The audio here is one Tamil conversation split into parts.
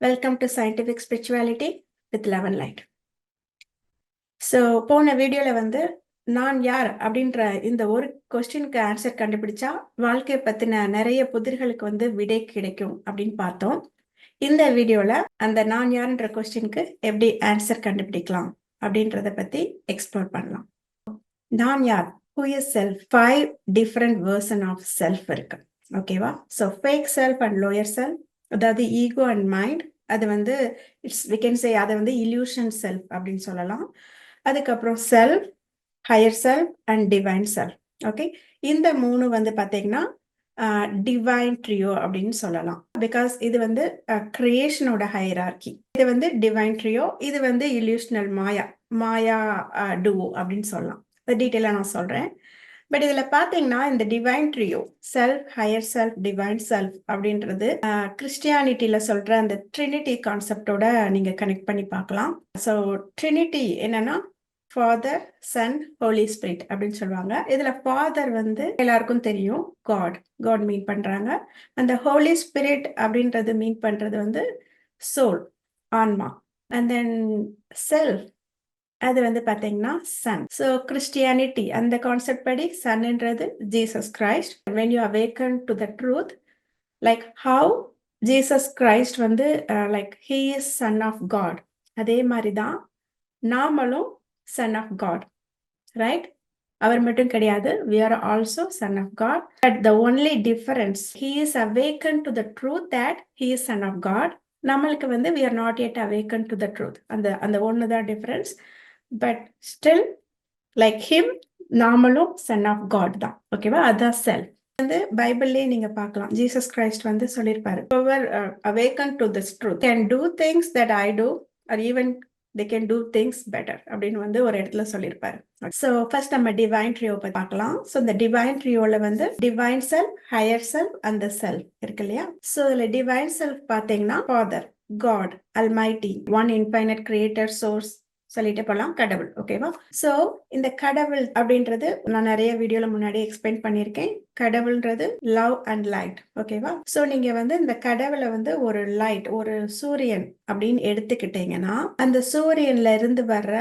Welcome to scientific spirituality with eleven light so போன வீடியோவில் வந்து நான் யார் அப்படின்ற இந்த ஒரு கொஸ்டினுக்கு ஆன்சர் கண்டுபிடிச்சா வாழ்க்கையை பற்றின நிறைய புதிர்களுக்கு வந்து விடை கிடைக்கும் அப்படின்னு பார்த்தோம். இந்த வீடியோவில் அந்த நான் யாருன்ற கொஸ்டினுக்கு எப்படி ஆன்சர் கண்டுபிடிக்கலாம் அப்படின்றத பற்றி எக்ஸ்ப்ளோர் பண்ணலாம். நான் யார்? Who is self five different version of self இருக்கு. ஓகேவா so fake self and lower self அதாவது ஈகோ அண்ட் மைண்ட் அது வந்து இட்ஸ் வி கேன் சே அதை வந்து இல்யூஷன் செல்ஃப் அப்படின்னு சொல்லலாம். அதுக்கப்புறம் self higher self and divine self okay இந்த மூணு வந்து பார்த்தீங்கன்னா டிவைன் ட்ரியோ அப்படின்னு சொல்லலாம். பிகாஸ் இது வந்து கிரியேஷனோட ஹையரார்கி இது வந்து டிவைன் ட்ரியோ இது வந்து இல்யூஷனல் மாயா மாயா டுவோ அப்படின்னு சொல்லலாம். டீட்டெயிலாக நான் சொல்கிறேன் பட் இதுல பாத்தீங்கன்னா இந்த divine trio self higher self divine self அப்படின்றது கிறிஸ்டியானிட்டியில சொல்ற அந்த ட்ரினிட்டி கான்செப்டோட நீங்க கனெக்ட் பண்ணி பார்க்கலாம் ஸோ ட்ரினிட்டி என்னன்னா ஃபாதர் சன் ஹோலி ஸ்பிரிட் அப்படின்னு சொல்லுவாங்க. இதுல ஃபாதர் வந்து எல்லாருக்கும் தெரியும் காட் காட் மீன் பண்றாங்க. அந்த ஹோலி ஸ்பிரிட் அப்படின்றது மீன் பண்றது வந்து சோல் ஆன்மா. அண்ட் தென் செல்ஃப் அது வந்து பார்த்தீங்கன்னா சன் ஸோ கிறிஸ்டியானிட்டி அந்த கான்செப்ட் படி சன்ன்றது Jesus Christ when you awaken to the truth like how Jesus Christ வந்து like he is son of God அதே மாதிரி தான் நாமளும் சன் ஆஃப் காட் ரைட் அவர் மட்டும் கிடையாது we are also son of God but the only difference he is awaken to the truth that he is son of God நம்மளுக்கு வந்து we are not yet awaken to the truth அந்த அந்த ஒன்று தான் difference but still like him நாமளும் சன் ஆஃப் காட் தான். ஓகேவா அதான் செல்ஃப் வந்து பைபிள்லயே நீங்க பார்க்கலாம். ஜீசஸ் கிரைஸ்ட் வந்து சொல்லியிருப்பாரு awaken to this truth can do things that I do or even they can do things better அப்படின்னு வந்து ஒரு இடத்துல சொல்லியிருப்பாரு ஸோ ஃபர்ஸ்ட் நம்ம டிவைன் ட்ரியோ பற்றி பார்க்கலாம். ஸோ இந்த டிவைன் ட்ரியோவில் வந்து டிவைன் செல்ஃப் ஹையர் செல்ஃப் அந்த செல்ஃப் இருக்கு இல்லையா? ஸோ இதுல டிவைன் செல்ஃப் பார்த்தீங்கன்னா father God almighty one infinite creator source சொல்லிட்டு போகலாம் கடவுள். ஓகேவா ஸோ இந்த கடவுள் அப்படின்றது நான் நிறைய வீடியோல முன்னாடி எக்ஸ்பிளைன் பண்ணியிருக்கேன். கடவுள்ன்றது லவ் அண்ட் லைட் ஓகேவா ஸோ நீங்க வந்து இந்த கடவுளை வந்து ஒரு லைட் ஒரு சூரியன் அப்படின்னு எடுத்துக்கிட்டீங்கன்னா அந்த சூரியன்ல இருந்து வர்ற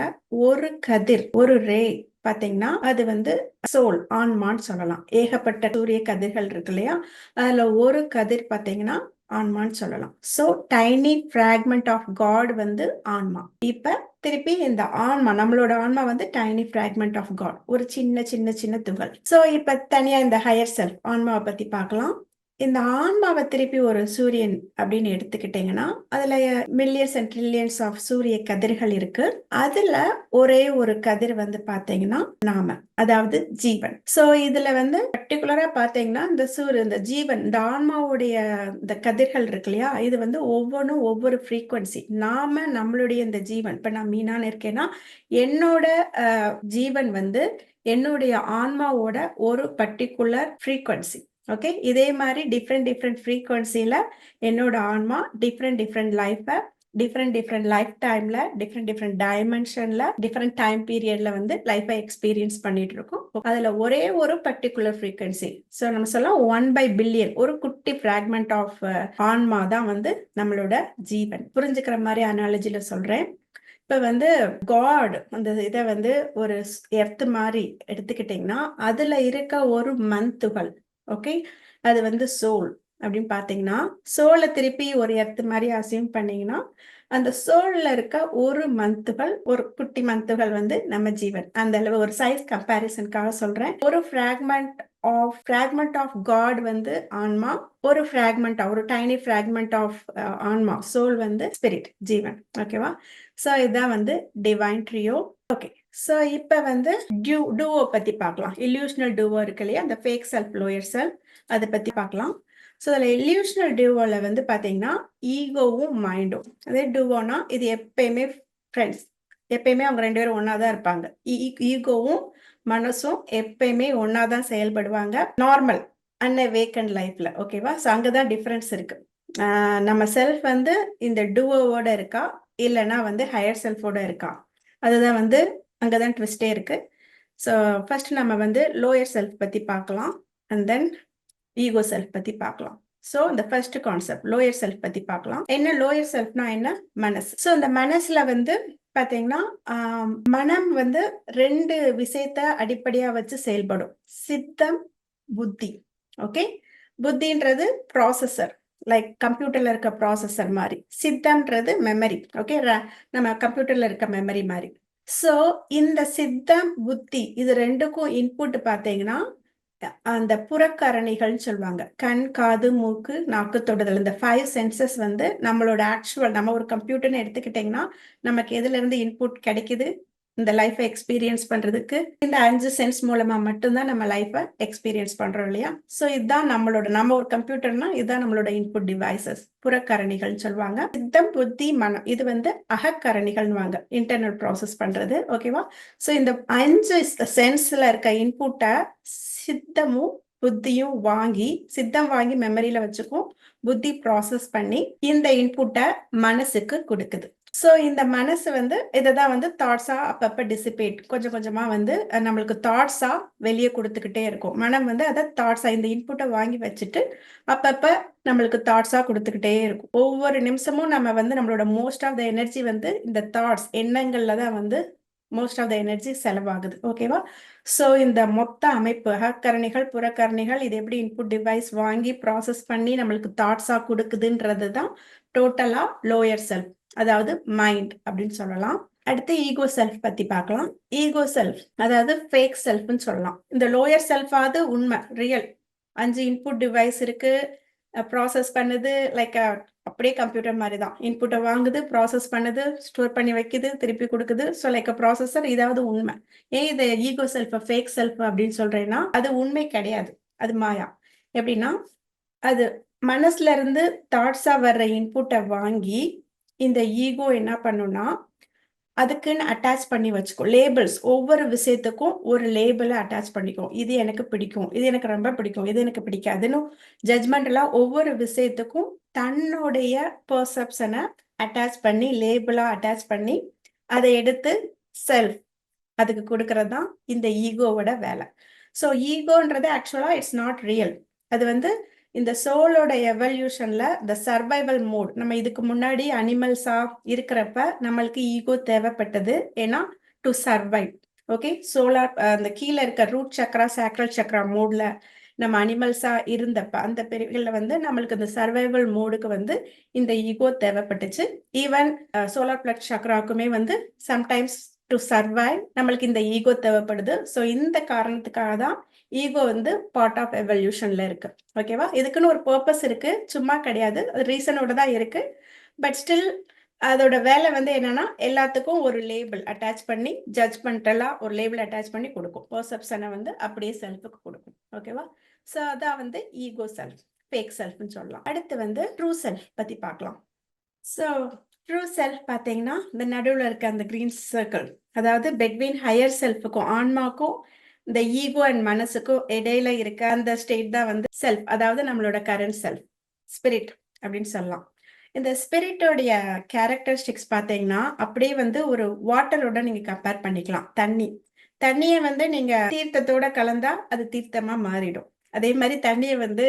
ஒரு கதிர் ஒரு ரே பாத்தீங்கன்னா அது வந்து சோல் ஆன்மான்னு சொல்லலாம். ஏகப்பட்ட சூரிய கதிர்கள் இருக்கு இல்லையா? அதுல ஒரு கதிர் பாத்தீங்கன்னா ஆன்மான்னு சொல்லலாம். So tiny fragment of God வந்து ஆன்மா. இப்ப திருப்பி இந்த ஆன்மா நம்மளோட ஆன்மா வந்து டைனி ஃப்ராக்மெண்ட் ஆஃப் காட் ஒரு சின்ன சின்ன சின்ன துகள். ஸோ இப்ப தனியா இந்த ஹையர் செல்ஃப் ஆன்மாவை பத்தி பார்க்கலாம். இந்த ஆன்மாவை திருப்பி ஒரு சூரியன் அப்படின்னு எடுத்துக்கிட்டீங்கன்னா அதுல மில்லியன்ஸ் அண்ட் ட்ரில்லியன்ஸ் ஆஃப் சூரிய கதிர்கள் இருக்கு. அதுல ஒரே ஒரு கதிர் வந்து பாத்தீங்கன்னா நாம அதாவது ஜீவன். சோ இதுல வந்து பர்டிகுலரா பாத்தீங்கன்னா இந்த சூரிய இந்த ஜீவன் இந்த ஆன்மாவுடைய இந்த கதிர்கள் இருக்கு இல்லையா இது வந்து ஒவ்வொன்றும் ஒவ்வொரு ஃப்ரீக்குவன்சி நாம நம்மளுடைய இந்த ஜீவன். இப்ப நான் மீனான்னு இருக்கேன்னா என்னோட ஜீவன் வந்து என்னுடைய ஆன்மாவோட ஒரு பர்டிகுலர் ஃப்ரீக்குவன்சி ஓகே இதே மாதிரி டிஃப்ரெண்ட் டிஃப்ரெண்ட் ஃப்ரீக்வன்சியில் என்னோட ஆன்மா டிஃப்ரெண்ட் டிஃப்ரெண்ட் லைஃப்பை டிஃப்ரெண்ட் டிஃப்ரெண்ட் லைஃப் டைம்ல டிஃப்ரெண்ட் டிஃப்ரெண்ட் டைமென்ஷன்ல டிஃப்ரெண்ட் டைம் பீரியட்ல வந்து லைஃபை எக்ஸ்பீரியன்ஸ் பண்ணிட்டு இருக்கும் அதுல ஒரே ஒரு பர்டிகுலர் ஃப்ரீக்வன்சி ஸோ நம்ம சொல்லலாம் ஒன் பை பில்லியன் ஒரு குட்டி ஃப்ராக்மெண்ட் ஆஃப் ஆன்மா தான் வந்து நம்மளோட ஜீவன். புரிஞ்சுக்கிற மாதிரி அனாலஜில சொல்றேன். இப்ப வந்து காட் அந்த இதை வந்து ஒரு எர்த் மாதிரி எடுத்துக்கிட்டீங்கன்னா அதுல இருக்க ஒரு மந்த்துகள் ஓகே அது வந்து சோல் அப்படின்னு பார்த்தீங்கன்னா சோலை திருப்பி ஒரு எர்த்து மாதிரி அசியூம் பண்ணீங்கன்னா அந்த சோலில் இருக்க ஒரு மந்த்துகள் ஒரு குட்டி மந்த்துகள் வந்து நம்ம ஜீவன். அந்த அளவு ஒரு சைஸ் கம்பேரிசனுக்காக சொல்கிறேன் ஒரு fragment of fragment of God வந்து ஆன்மா ஒரு ஃப்ராக்மெண்ட் ஒரு டைனி ஃப்ராக்மெண்ட் ஆஃப் ஆன்மா சோல் வந்து ஸ்பிரிட் ஜீவன். ஓகேவா ஸோ இதுதான் வந்து டிவைன் ட்ரியோ ஓகே ஸோ இப்போ வந்து டியூ டூவோ பற்றி பார்க்கலாம். இல்யூஷனல் டூவோ இருக்கு இல்லையா? அந்த ஃபேக் செல்ஃப் லோயர் செல்ஃப் அதை பற்றி பார்க்கலாம். ஸோ அதில் இல்யூஷனல் டூவோவில் வந்து பார்த்தீங்கன்னா ஈகோவும் மைண்டும் அதே டூவோனா இது எப்பயுமே ஃப்ரெண்ட்ஸ் எப்பயுமே அவங்க ரெண்டு பேரும் ஒன்றா தான் இருப்பாங்க e, e, ஈகோவும் மனசும் எப்பயுமே ஒன்றா தான் செயல்படுவாங்க. நார்மல் அண்ட் வேக்கன் லைஃப்பில் ஓகேவா ஸோ அங்கே தான் டிஃப்ரென்ஸ் இருக்குது நம்ம செல்ஃப் வந்து இந்த டூவோவோட இருக்கா? இல்லைன்னா வந்து ஹையர் செல்ஃபோட இருக்கா? அதுதான் வந்து அங்கே தான் ட்விஸ்டே இருக்குது ஸோ ஃபர்ஸ்ட் நம்ம வந்து லோயர் செல்ஃப் பற்றி பார்க்கலாம். அண்ட் தென் ஈகோ செல்ஃப் பற்றி பார்க்கலாம். ஸோ இந்த ஃபர்ஸ்ட் கான்செப்ட் லோயர் செல்ஃப் பற்றி பார்க்கலாம். என்ன லோயர் செல்ஃப்னா என்ன? மனசு. ஸோ இந்த மனசில் வந்து பார்த்தீங்கன்னா மனம் வந்து ரெண்டு விஷயத்த அடிப்படையாக வச்சு செயல்படும். சித்தம் புத்தி. ஓகே புத்தின்றது ப்ராசஸர் லைக் கம்ப்யூட்டர்ல இருக்க ப்ராசஸர் மாதிரி. சித்தம்ன்றது மெமரி ஓகே நம்ம கம்ப்யூட்டர்ல இருக்க மெமரி மாதிரி. ஸோ இந்த சித்தம் புத்தி இது ரெண்டுக்கும் இன்புட் பார்த்தீங்கன்னா அந்த புறக்கரணிகள்னு சொல்லுவாங்க. கண் காது மூக்கு நாக்கு தொடுதல். இந்த ஃபைவ் சென்சஸ் வந்து நம்மளோட ஆக்சுவல் நம்ம ஒரு கம்ப்யூட்டர்னு எடுத்துக்கிட்டிங்கன்னா நமக்கு எதுல இருந்து இன்புட் கிடைக்குது? இந்த லைஃப்பை எக்ஸ்பீரியன்ஸ் பண்றதுக்கு இந்த அஞ்சு சென்ஸ் மூலமா மட்டும்தான் நம்ம லைஃப்பை எக்ஸ்பீரியன்ஸ் பண்றோம் இல்லையா? ஸோ இதுதான் நம்மளோட நம்ம ஒரு கம்ப்யூட்டர்னா இதுதான் நம்மளோட இன்புட் டிவைசஸ் புறக்கரணிகள்னு சொல்லுவாங்க. சித்தம் புத்தி மனம். இது வந்து அகக்கரணிகள்னுவாங்க. இன்டர்னல் ப்ராசஸ் பண்றது. ஓகேவா ஸோ இந்த அஞ்சு சென்ஸ்ல இருக்க இன்புட்டை சித்தமும் புத்தியும் வாங்கி சித்தம் வாங்கி மெமரியில வச்சுக்கும் புத்தி ப்ராசஸ் பண்ணி இந்த இன்புட்டை மனசுக்கு கொடுக்குது. ஸோ இந்த மனசு வந்து இதை தான் வந்து தாட்ஸா அப்பப்போ டிசிபேட் கொஞ்சம் கொஞ்சமா வந்து நம்மளுக்கு தாட்ஸா வெளியே கொடுத்துக்கிட்டே இருக்கும். மனம் வந்து அதை தாட்ஸா இந்த இன்புட்டை வாங்கி வச்சுட்டு அப்பப்ப நம்மளுக்கு தாட்ஸா கொடுத்துக்கிட்டே இருக்கும். ஒவ்வொரு நிமிஷமும் நம்ம வந்து நம்மளோட மோஸ்ட் ஆஃப் த எனர்ஜி வந்து இந்த தாட்ஸ் எண்ணங்கள்ல தான் வந்து மோஸ்ட் ஆஃப் த எனர்ஜி செலவாகுது. ஓகேவா ஸோ இந்த மொத்த அமைப்பு ஹக்கரணிகள் புறக்கரணிகள் இது எப்படி இன்புட் டிவைஸ் வாங்கி ப்ராசஸ் பண்ணி நம்மளுக்கு தாட்ஸாக கொடுக்குதுன்றது தான் டோட்டலாக லோயர் செல்ஃப் அதாவது மைண்ட் அப்படின்னு சொல்லலாம். அடுத்து ஈகோ செல்ஃப் பத்தி பார்க்கலாம். ஈகோ செல்ஃப் அதாவது ஃபேக் செல்ஃப்னு சொல்லலாம். இந்த லோயர் செல்ஃபாவது உண்மை ரியல் அஞ்சு இன்புட் டிவைஸ் இருக்கு ப்ராசஸ் பண்ணுது லைக் அப்படியே கம்ப்யூட்டர் மாதிரி தான் இன்புட்டை வாங்குது ப்ராசஸ் பண்ணுது ஸ்டோர் பண்ணி வைக்குது திருப்பி கொடுக்குது. ஸோ லைக் ப்ராசஸர் இதாவது உண்மை. ஏன் இது ஈகோ செல்ஃப் ஃபேக் செல்ஃப் அப்படின்னு சொல்றேன்னா அது உண்மை கிடையாது. அது மாயா. எப்படின்னா அது மனசுல இருந்து தாட்ஸா வர்ற இன்புட்டை வாங்கி இந்த ஈகோ என்ன பண்ணும்னா அதுக்குன்னு அட்டாச் பண்ணி வச்சுக்கும். லேபிள்ஸ் ஒவ்வொரு விஷயத்துக்கும் ஒரு லேபிளை அட்டாச் பண்ணிக்கும். இது எனக்கு பிடிக்கும் இது எனக்கு ரொம்ப பிடிக்கும் இது எனக்கு பிடிக்காதுன்னு ஜட்மெண்டெல்லாம் ஒவ்வொரு விஷயத்துக்கும் தன்னுடைய பர்செப்ஷனை அட்டாச் பண்ணி லேபிளாக அட்டாச் பண்ணி அதை எடுத்து செல்ஃப் அதுக்கு கொடுக்கறது தான் இந்த ஈகோவோட வேலை. ஸோ ஈகோன்றது ஆக்சுவலாக இட்ஸ் நாட் ரியல் அது வந்து இந்த சோலோட எவல்யூஷன்ல இந்த சர்வைவல் மோட் நம்ம இதுக்கு முன்னாடி அனிமல்ஸா இருக்கிறப்ப நம்மளுக்கு ஈகோ தேவைப்பட்டது. ஏன்னா டு சர்வைவ் ஓகே சோலார் அந்த கீழே இருக்க ரூட் சக்ரா சாக்ரல் சக்ரா மோட்ல நம்ம அனிமல்ஸா இருந்தப்ப அந்த பிரிவுகள்ல வந்து நம்மளுக்கு இந்த சர்வைவல் மோடுக்கு வந்து இந்த ஈகோ தேவைப்பட்டுச்சு. ஈவன் சோலார் பிளட் சக்ராக்குமே வந்து சம்டைம்ஸ் டு சர்வைவ் நம்மளுக்கு இந்த ஈகோ தேவைப்படுது. ஸோ இந்த காரணத்துக்காக தான் ஈகோ வந்து பார்ட் ஆஃப் எவல்யூஷன்ல இருக்கு. ஓகேவா இதுக்குன்னு ஒரு பர்பஸ் இருக்கு. சும்மா கிடையாது. அது ரீசனோட தான் இருக்கு. பட் ஸ்டில் அதோட வேலை வந்து என்னன்னா எல்லாத்துக்கும் ஒரு லேபிள் அட்டாச் பண்ணி ஜட்ஜ்மெண்டெல்லாம் ஒரு லேபிள் அட்டாச் பண்ணி கொடுக்கும். பர்செப்ஷனை வந்து அப்படியே செல்ஃபுக்கு கொடுக்கும். ஓகேவா ஸோ அதான் வந்து ஈகோ செல்ஃப் ஃபேக் செல்ஃப்னு சொல்லலாம். அடுத்து வந்து ட்ரூ செல்ஃப் பத்தி பார்க்கலாம். ஸோ ட்ரூ செல்ஃப் பார்த்தீங்கன்னா இந்த நடுவில் இருக்க அந்த கிரீன் சர்க்கிள் அதாவது பெட்வீன் ஹையர் செல்ஃபுக்கும் ஆன்மாக்கும் இந்த ஈகோ அண்ட் மனசுக்கும் இடையில இருக்க அந்த ஸ்டேட் தான் வந்து செல்ஃப் அதாவது நம்மளோட கரண்ட் செல்ஃப் ஸ்பிரிட் அப்படின்னு சொல்லலாம். இந்த ஸ்பிரிட்டோடைய கேரக்டரிஸ்டிக்ஸ் பார்த்தீங்கன்னா அப்படியே வந்து ஒரு வாட்டரோட நீங்க கம்பேர் பண்ணிக்கலாம். தண்ணி. தண்ணியை வந்து நீங்க தீர்த்தத்தோட கலந்தா அது தீர்த்தமா மாறிடும். அதே மாதிரி தண்ணியை வந்து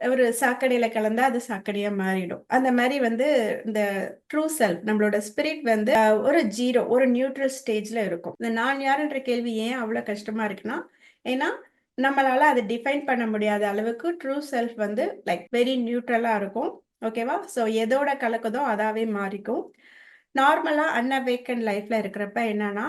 ஒரு சாக்கடையில கலந்தா அது சாக்கடையா மாறிடும். அந்த மாதிரி வந்து இந்த ட்ரூ செல்ஃப் நம்மளோட ஸ்பிரிட் வந்து ஒரு ஜீரோ ஒரு நியூட்ரல் ஸ்டேஜ்ல இருக்கும். இந்த நான் யாருன்ற கேள்வி ஏன் அவ்வளவு கஷ்டமா இருக்குன்னா ஏன்னா நம்மளால அதை டிஃபைன் பண்ண முடியாத அளவுக்கு ட்ரூ செல்ஃப் வந்து லைக் வெரி நியூட்ரலா இருக்கும். ஓகேவா ஸோ எதோட கலக்குதோ அதாவே மாறிக்கும். நார்மலாக அன்அவேக்கன் லைஃப்பில் இருக்கிறப்ப என்னன்னா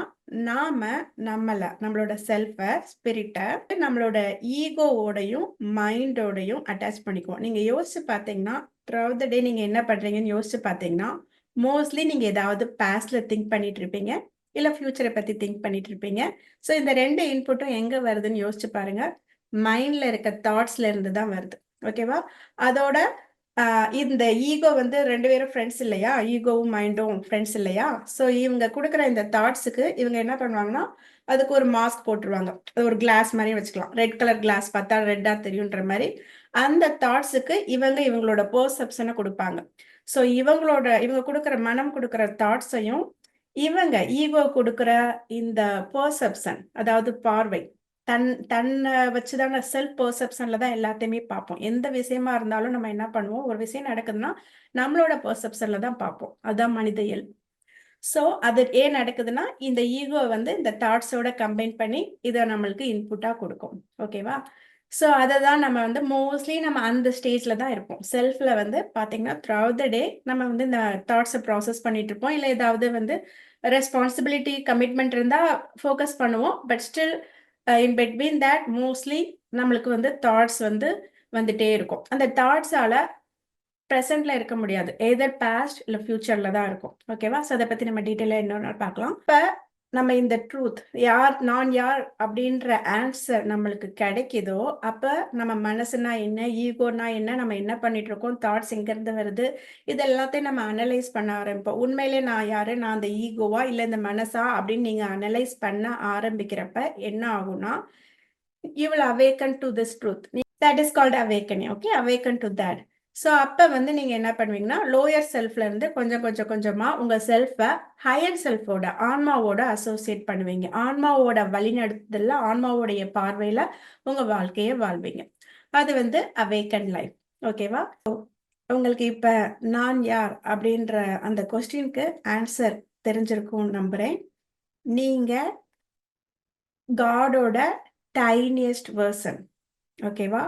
நாம நம்மளை நம்மளோட செல்ஃபை ஸ்பிரிட்டை நம்மளோட ஈகோவோடையும் மைண்டோடையும் அட்டாச் பண்ணிக்குவோம். நீங்கள் யோசிச்சு பார்த்தீங்கன்னா த்ரூ த டே நீங்கள் என்ன பண்ணுறீங்கன்னு யோசிச்சு பார்த்தீங்கன்னா மோஸ்ட்லி நீங்கள் ஏதாவது பாஸ்ட்ல திங்க் பண்ணிட்டு இருப்பீங்க. இல்லை ஃப்யூச்சரை பற்றி திங்க் பண்ணிட்டு இருப்பீங்க. ஸோ இந்த ரெண்டு இன்புட்டும் எங்கே வருதுன்னு யோசிச்சு பாருங்க. மைண்டில் இருக்க தாட்ஸ்ல இருந்து தான் வருது. ஓகேவா அதோட இந்த ஈகோ வந்து ரெண்டு பேரும் ஃப்ரெண்ட்ஸ் இல்லையா? ஈகோவும் மைண்டும் ஃப்ரெண்ட்ஸ் இல்லையா? ஸோ இவங்க கொடுக்குற இந்த தாட்ஸுக்கு இவங்க என்ன பண்ணுவாங்கன்னா அதுக்கு ஒரு மாஸ்க் போட்டுருவாங்க. அது ஒரு கிளாஸ் மாதிரி வச்சுக்கலாம். ரெட் கலர் கிளாஸ் பார்த்தா ரெட்டாக தெரியுன்ற மாதிரி. அந்த தாட்ஸுக்கு இவங்க இவங்களோட பர்செப்ஷனை கொடுப்பாங்க. ஸோ இவங்களோட இவங்க கொடுக்குற மனம் கொடுக்குற தாட்ஸையும் இவங்க ஈகோ கொடுக்குற இந்த பர்செப்ஷன் அதாவது பார்வை தன் தன்னை வச்சுதான செல்ஃப் பர்செப்ஷன்ல தான் எல்லாத்தையுமே பார்ப்போம். எந்த விஷயமா இருந்தாலும் நம்ம என்ன பண்ணுவோம்? ஒரு விஷயம் நடக்குதுன்னா நம்மளோட பர்செப்ஷன்ல தான் பார்ப்போம். அதுதான் மனித இயல். ஸோ அது ஏன் நடக்குதுன்னா இந்த ஈகோ வந்து இந்த தாட்ஸோட கம்பைன் பண்ணி இதை நம்மளுக்கு இன்புட்டாக கொடுக்கும். ஓகேவா ஸோ அதை தான் நம்ம வந்து மோஸ்ட்லி நம்ம அந்த ஸ்டேஜில் தான் இருப்போம். செல்ஃபில் வந்து பார்த்தீங்கன்னா த்ரூ த டே நம்ம வந்து இந்த தாட்ஸை ப்ராசஸ் பண்ணிட்டு இருப்போம். இல்லை ஏதாவது வந்து ரெஸ்பான்சிபிலிட்டி கமிட்மெண்ட் இருந்தால் ஃபோக்கஸ் பண்ணுவோம். But still in between that mostly நம்மளுக்கு வந்து தாட்ஸ் வந்து வந்துட்டே இருக்கும். அந்த தாட்ஸால ப்ரெசென்ட்ல இருக்க முடியாது. எதர் பாஸ்ட் இல்லை ஃபியூச்சர்ல தான் இருக்கும். ஓகேவா ஸோ அதை பத்தி நம்ம டீட்டெயிலாக இன்னொரு நாள் பார்க்கலாம். இப்போ நம்ம இந்த ட்ரூத் யார் நான் யார் அப்படின்ற ஆன்சர் நம்மளுக்கு கிடைக்குதோ அப்போ நம்ம மனசுனா என்ன ஈகோனா என்ன நம்ம என்ன பண்ணிட்டு இருக்கோம் தாட்ஸ் எங்கேருந்து வருது இது எல்லாத்தையும் நம்ம அனலைஸ் பண்ண ஆரம்பிப்போம். உண்மையிலே நான் யாரு? நான் அந்த ஈகோவா இல்லை இந்த மனசா அப்படின்னு நீங்கள் அனலைஸ் பண்ண ஆரம்பிக்கிறப்ப என்ன ஆகும்னா you will awaken to this truth that is called awakening okay awaken to that so அப்போ வந்து நீங்கள் என்ன பண்ணுவீங்கன்னா லோயர் செல்ஃப்லேருந்து கொஞ்சம் கொஞ்சம் கொஞ்சமாக உங்கள் செல்ஃபை ஹையர் செல்ஃபோட ஆன்மாவோட அசோசியேட் பண்ணுவீங்க. ஆன்மாவோட வழிநடத்துதலில் ஆன்மாவோடைய பார்வையில் உங்கள் வாழ்க்கையை வாழ்வீங்க. அது வந்து அவேக்கன் லைஃப் ஓகேவா உங்களுக்கு இப்போ நான் யார் அப்படின்ற அந்த கொஸ்டினுக்கு ஆன்சர் தெரிஞ்சிருக்கும் நம்புகிறேன் நீங்கள் காடோட டைனியஸ்ட் வேர்சன் ஓகேவா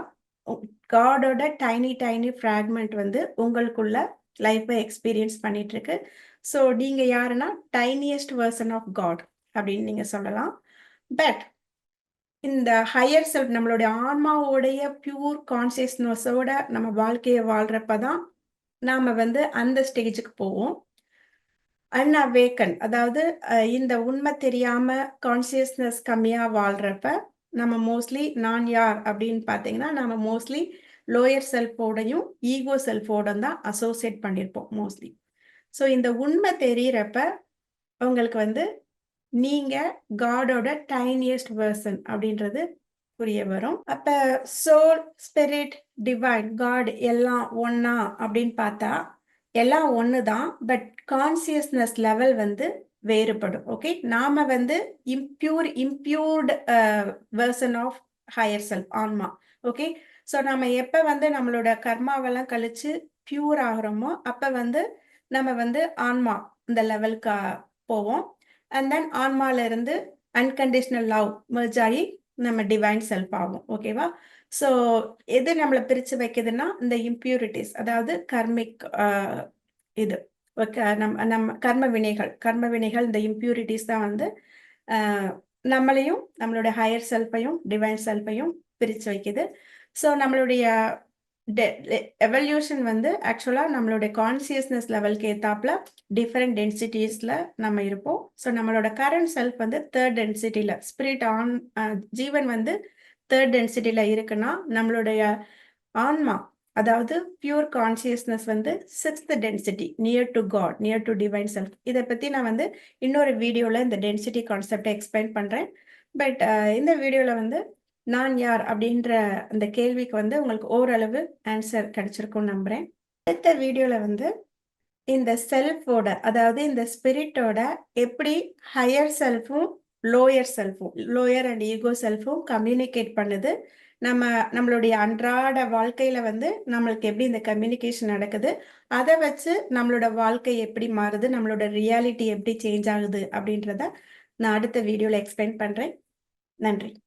காடோட டைனி டைனி ஃப்ராக்மெண்ட் வந்து உங்களுக்குள்ள லைஃப்பை எக்ஸ்பீரியன்ஸ் பண்ணிட்டு இருக்கு ஸோ நீங்க யாருன்னா டைனியஸ்ட் வேர்சன் ஆஃப் காட் அப்படின்னு நீங்க சொல்லலாம். பட் இந்த ஹையர் செல்ஃப் நம்மளுடைய ஆன்மாவோடைய பியூர் கான்சியஸ்னஸோட நம்ம வாழ்க்கையை வாழ்றப்ப தான் நாம வந்து அந்த ஸ்டேஜுக்கு போவோம். அன்அவேக்கன் அதாவது இந்த உண்மை தெரியாம கான்சியஸ்னஸ் கம்மியாக வாழ்றப்ப நம்ம மோஸ்ட்லி நான் யார் அப்படின்னு பார்த்தீங்கன்னா நம்ம மோஸ்ட்லி லோயர் செல்ஃபோடையும் ஈகோ செல்ஃபோட தான் அசோசியேட் பண்ணியிருப்போம் மோஸ்ட்லி ஸோ இந்த உண்மை தெரியிறப்ப உங்களுக்கு வந்து நீங்கள் காடோட டைனியஸ்ட் வேர்சன் அப்படின்றது புரிய வரும். அப்போ சோல் ஸ்பிரிட் டிவைன் காட் எல்லாம் ஒன்னா அப்படின்னு பார்த்தா எல்லாம் ஒன்று தான் பட் கான்சியஸ்னஸ் லெவல் வந்து வேறுபடும். ஓகே நாம வந்து impure impure version of higher self ஆன்மா. ஓகே ஸோ நம்ம எப்போ வந்து நம்மளோட கர்மாவெல்லாம் கழிச்சு பியூர் ஆகிறோமோ அப்போ வந்து நம்ம வந்து ஆன்மா இந்த லெவலுக்கு போவோம். அண்ட் தென் ஆன்மால இருந்து அன்கண்டிஷனல் லவ் மெர்ஜ் ஆகி நம்ம டிவைன் செல்ஃப் ஆகும் ஓகேவா ஸோ எது நம்மளை பிரித்து வைக்குதுன்னா இந்த இம்ப்யூரிட்டிஸ் அதாவது கர்மிக் இது. நம்ம நம்ம கர்ம வினைகள் கர்ம வினைகள் இந்த இம்ப்யூரிட்டிஸ் தான் வந்து நம்மளையும் நம்மளுடைய ஹையர் செல்ஃபையும் டிவைன் செல்ஃபையும் பிரித்து வைக்குது. ஸோ நம்மளுடைய எவல்யூஷன் வந்து ஆக்சுவலாக நம்மளுடைய கான்சியஸ்னஸ் லெவலுக்கு ஏற்றாப்புல டிஃப்ரெண்ட் டென்சிட்டிஸில் நம்ம இருப்போம். ஸோ நம்மளோட கரண்ட் செல்ஃப் வந்து தேர்ட் டென்சிட்டியில் ஸ்பிரிட் ஆன் ஜீவன் வந்து தேர்ட் டென்சிட்டியில் இருக்குன்னா நம்மளுடைய ஆன்மா அதாவது பியூர் கான்சியஸ்னஸ் வந்து sixth density near to God near to divine self இதை பற்றி நான் வந்து இன்னொரு வீடியோவில் இந்த டென்சிட்டி கான்செப்டை எக்ஸ்பிளைன் பண்ணுறேன் பட் இந்த வீடியோவில் வந்து நான் யார் அப்படின்ற அந்த கேள்விக்கு வந்து உங்களுக்கு ஓரளவு ஆன்சர் கிடைச்சிருக்கும் நம்புகிறேன் அடுத்த வீடியோவில் வந்து இந்த செல்ஃபோட அதாவது இந்த ஸ்பிரிட்டோட எப்படி ஹையர் செல்ஃபும் லோயர் செல்ஃபும் லோயர் அண்ட் ஈகோ செல்ஃபும் கம்யூனிகேட் பண்ணுது. நம்ம நம்மளுடைய அன்றாட வாழ்க்கையில வந்து நம்மளுக்கு எப்படி இந்த கம்யூனிகேஷன் நடக்குது அதை வச்சு நம்மளோட வாழ்க்கை எப்படி மாறுது நம்மளோட ரியாலிட்டி எப்படி சேஞ்ச் ஆகுது அப்படின்றத நான் அடுத்த வீடியோவில் எக்ஸ்பிளைன் பண்ணுறேன் நன்றி.